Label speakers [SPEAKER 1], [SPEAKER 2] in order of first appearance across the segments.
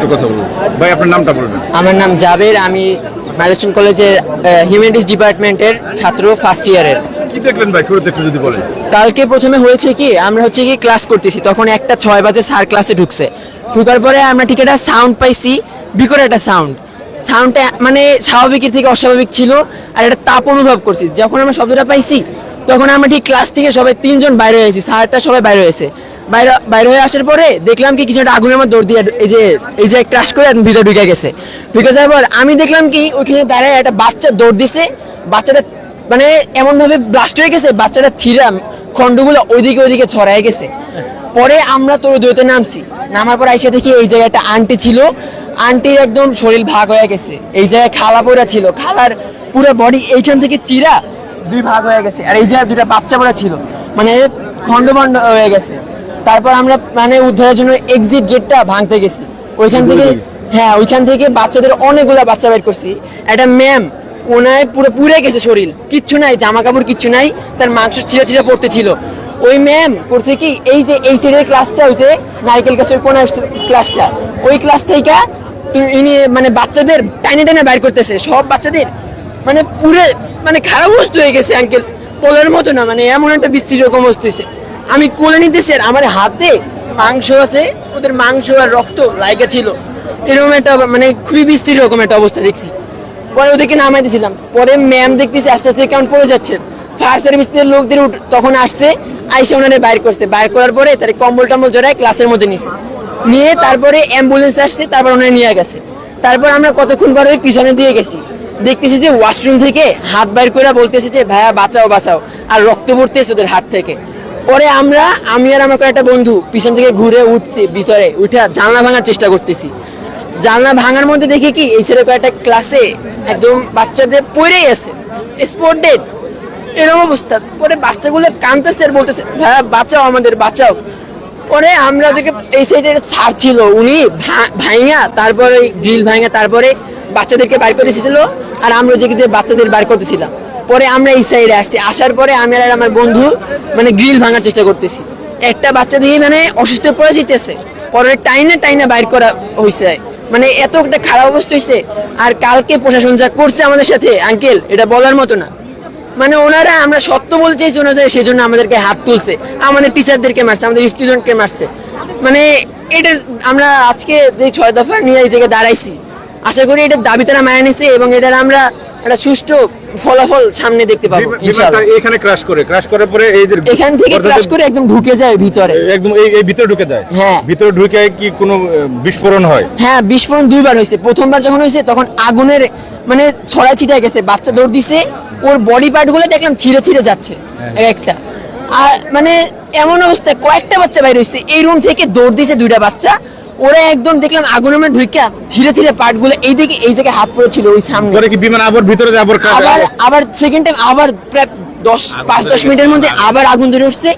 [SPEAKER 1] একটু কথা বলুন। ভাই আপনার নামটা বলবেন।
[SPEAKER 2] আমার নাম জাবের আমি মাইলস্টোন কলেজের হিউম্যানিটিস ডিপার্টমেন্টের ছাত্র ফার্স্ট ইয়ারের
[SPEAKER 1] কি দেখলেন ভাই? শুরুতে একটু যদি বলেন।
[SPEAKER 2] কালকে প্রথমে হয়েছে কি আমরা হচ্ছে কি ক্লাস করতেছি তখন একটা ছয় বাজে স্যার ক্লাসে ঢুকছে। ঢুকার পরে আমরা ঠিক একটা সাউন্ড পাইছি বিকট একটা সাউন্ড সাউন্ডটা মানে স্বাভাবিকের থেকে অস্বাভাবিক ছিল আর একটা তাপ অনুভব করছি। যখন আমরা শব্দটা পাইছি তখন আমরা ঠিক ক্লাস থেকে সবাই তিনজন বাইরে হয়েছি স্যারটা সবাই বাইরে হয়েছে। বাইরে বাইরে হয়ে আসার পরে দেখলাম কি কিছু একটা আগুনের মধ্যে দৌড় দিয়ে এই যে এই যে ক্রাশ করে ভিতরে ঢুকে গেছে। ঢুকে যাওয়ার পর আমি দেখলাম কি ওইখানে দাঁড়ায় একটা বাচ্চা দৌড় দিছে। বাচ্চাটা মানে এমনভাবে ব্লাস্ট হয়ে গেছে, বাচ্চাটা ছিঁড়াম খন্ডগুলো ওইদিকে ওইদিকে ছড়ায় গেছে। পরে আমরা তোর দইতে নামছি। নামার পর আইসা দেখি এই জায়গায় একটা আন্টি ছিল। আন্টির একদম শরীর ভাগ হয়ে গেছে। এই জায়গায় খালা পড়া ছিল। খালার পুরো বডি এইখান থেকে চিরা দুই ভাগ হয়ে গেছে। আর এই জায়গায় দুটা বাচ্চা পড়া ছিল। মানে খন্ড হয়ে গেছে। তারপর আমরা মানে উদ্ধারের জন্য এক্সিট গেটটা ভাঙতে গেছি। ওইখান থেকে হ্যাঁ ওইখান থেকে বাচ্চাদের অনেকগুলা বাচ্চা বের করছি। একটা ম্যাম ওনায় পুরো পুড়ে গেছে শরীর। কিচ্ছু নাই জামা কাপড় কিচ্ছু নাই তার মাংস ছিঁড়া ছিঁড়া পড়তে ছিল ওই ম্যাম করছে কি এই যে এই সাইডের ক্লাসটা হইতে নারকেল গাছের কোন ক্লাসটা ওই ক্লাস থেকে তুই ইনি মানে বাচ্চাদের টাইনে টাইনে বাইর করতেছে। সব বাচ্চাদের মানে পুরো মানে খারাপ অবস্থা হয়ে গেছে আঙ্কেল বলার মতো না মানে এমন একটা বিশ্রী রকম অবস্থা হয়েছে। আমি কোলে নিতেছি আর আমার হাতে মাংস আছে, ওদের মাংস আর রক্ত লাইগা ছিল। এরকম একটা মানে খুবই বিশ্রী রকম একটা অবস্থা দেখছি। পরে ওদেরকে নামাই দিয়েছিলাম পরে ম্যাম দেখতেছি আস্তে আস্তে কেমন পড়ে যাচ্ছে। ফায়ার সার্ভিসের লোকদের তখন আসছে, আইসে ওনারে বাইর করছে। বাইর করার পরে তার কম্বল টম্বল জড়ায় ক্লাসের মধ্যে নিছে। নিয়ে তারপরে অ্যাম্বুলেন্স আসছে, তারপর ওনারে নিয়ে গেছে। তারপর আমরা কতক্ষণ পরে পিছনে দিয়ে গেছি। দেখতেছি যে ওয়াশরুম থেকে হাত বাইর করে বলতেছে যে, ভাইয়া বাঁচাও বাঁচাও। আর রক্ত পড়তেছে ওদের হাত থেকে। পরে আমরা, আমি আর আমার কয়েকটা বন্ধু পিছন থেকে ঘুরে উঠছি, ভিতরে উঠে জানলা ভাঙার চেষ্টা করতেছি। জানলা ভাঙার মধ্যে দেখি কি, এই ছেলে কয়েকটা ক্লাসে একদম বাচ্চাদের পড়েই আছে স্পোর্ট ডেট এরকম অবস্থা। পরে বাচ্চাগুলো কাঁদতেছে আর বলতেছে হ্যাঁ বাঁচাও আমাদের, বাঁচাও। পরে আমরা ওদেরকে এই সাইডে স্যার ছিল, উনি ভা- ভাইঙা তারপরে গ্রিল ভাইঙা তারপরে বাচ্চাদেরকে বাইর করে এসেছিল আর আমরা দিয়ে বাচ্চাদের বাইর করতেছিলাম। পরে আমরা এই সাইডে আসছি। আসার পরে আমি আর আমার বন্ধু মানে গ্রিল ভাঙার চেষ্টা করতেছি। একটা বাচ্চা দিয়ে মানে অসুস্থ পড়ে যেতেছে। পরে টাইনে টাইনে বাইর করা হয়েছে মানে এত একটা খারাপ অবস্থা হয়েছে আর কালকে প্রশাসন যা করছে আমাদের সাথে আঙ্কেল এটা বলার মতো না। মানে ওনারা আমরা সত্য বলতে চাইছি ওনারা সেই জন্য আমাদেরকে হাত তুলছে। আমাদের টিচারদেরকে মারছে, আমাদের স্টুডেন্টকে মারছে। মানে এটা আমরা আজকে যে ছয় দফা নিয়ে এই জায়গায় দাঁড়াইছি, আশা করি এটার দাবি তারা মায়া নিছে এবং এটার আমরা একটা সুষ্ঠু ফলাফল সামনে দেখতে পাবো ইনশাআল্লাহ।
[SPEAKER 1] এখানে ক্রাশ করে ক্রাশ করার পরে এই যে
[SPEAKER 2] এখান থেকে ক্রাশ করে একদম ঢুকে যায় ভিতরে।
[SPEAKER 1] একদম এই এই ভিতরে ঢুকে যায়?
[SPEAKER 2] হ্যাঁ।
[SPEAKER 1] ভিতরে ঢুকে কি কোনো বিস্ফোরণ হয়?
[SPEAKER 2] হ্যাঁ বিস্ফোরণ দুইবার হয়েছে। প্রথমবার যখন হয়েছে তখন আগুনের মানে ছড়া ছিটায় গেছে বাচ্চা দৌড় দিছে ওর বডি পার্টগুলো দেখলাম ছিঁড়ে ছিঁড়ে যাচ্ছে একটা। আর মানে এমন অবস্থায় কয়েকটা বাচ্চা বাইরে হয়েছে এই রুম থেকে দৌড় দিছে দুইটা বাচ্চা ওরা একদম দেখলাম আগুনের মধ্যে ঢুইকা ছিঁড়ে ছিঁড়ে পার্টগুলো এই দিকে এই জায়গায় হাত পড়েছিল ওই সামনে।
[SPEAKER 1] পরে কি বিমান আবার ভিতরে যায় আবার কাজ
[SPEAKER 2] আবার আবার সেকেন্ড টাইম আবার প্রায় দশ পাঁচ দশ মিনিটের মধ্যে আবার আগুন ধরে উঠছে।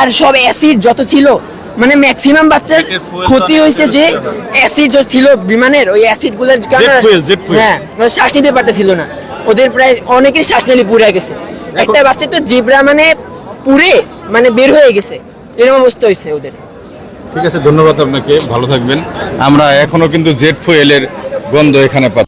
[SPEAKER 2] আর সব অ্যাসিড যত ছিল মানে ম্যাক্সিমাম বাচ্চার ক্ষতি হয়েছে যে অ্যাসিড যত ছিল বিমানের ওই অ্যাসিডগুলোর কারণে। হ্যাঁ ওরা শ্বাস নিতে পারতেছিল না। ওদের প্রায় অনেকের শ্বাস নিলে পুড়ে গেছে। একটা বাচ্চা তো জিব্রা মানে পুড়ে মানে বের হয়ে গেছে। এরকম অবস্থা হয়েছে ওদের।
[SPEAKER 1] ঠিক আছে ধন্যবাদ আপনাকে ভালো থাকবেন। আমরা এখনও কিন্তু জেট ফুয়েলের গন্ধ এখানে পাচ্ছি।